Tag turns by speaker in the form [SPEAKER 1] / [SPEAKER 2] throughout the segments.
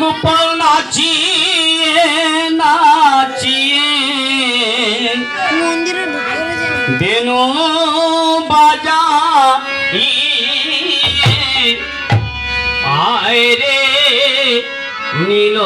[SPEAKER 1] গোপাল নাচিয়ে নাচিয়ে
[SPEAKER 2] মন্দিরের
[SPEAKER 1] বেনু বাজা আয় রে নীল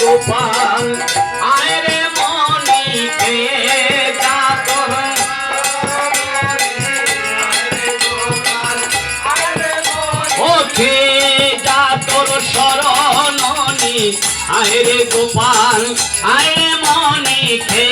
[SPEAKER 1] গোপাল। আয় রে মনিকে ওঠে যা তোর শরণনি আয় রে গোপাল আয় রে মনিকে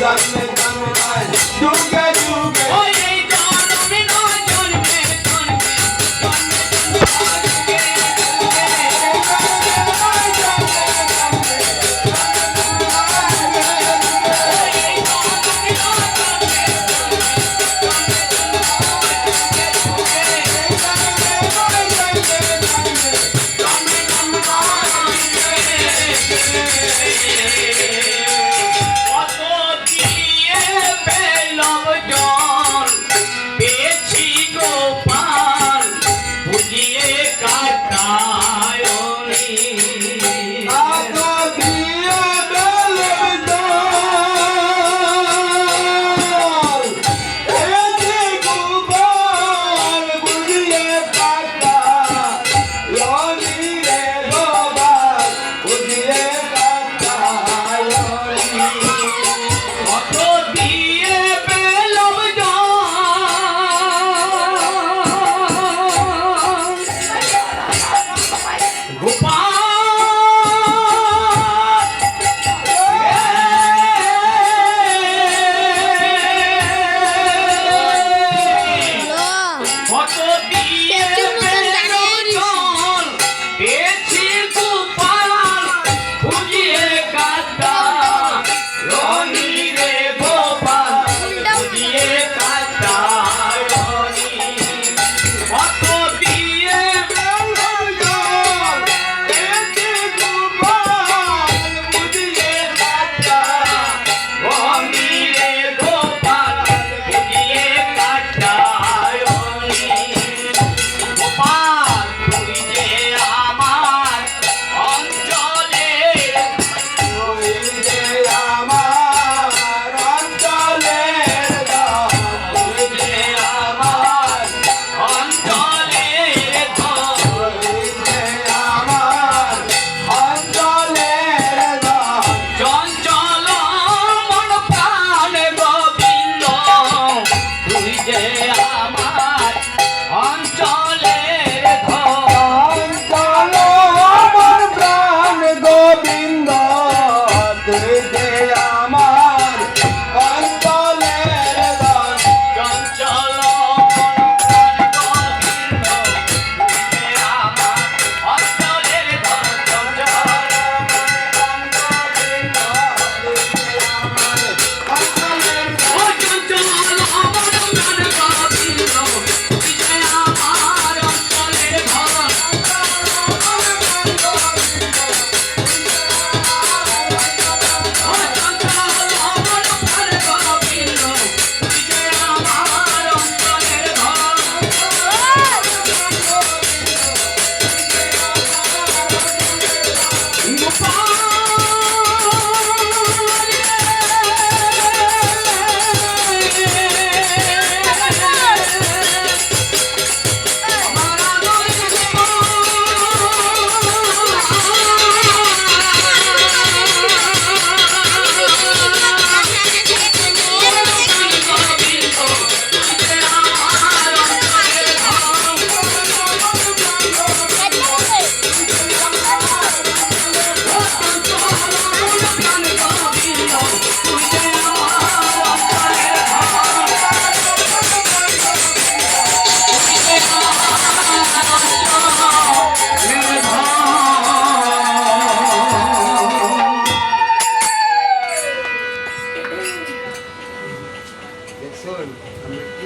[SPEAKER 1] that men and I
[SPEAKER 3] don't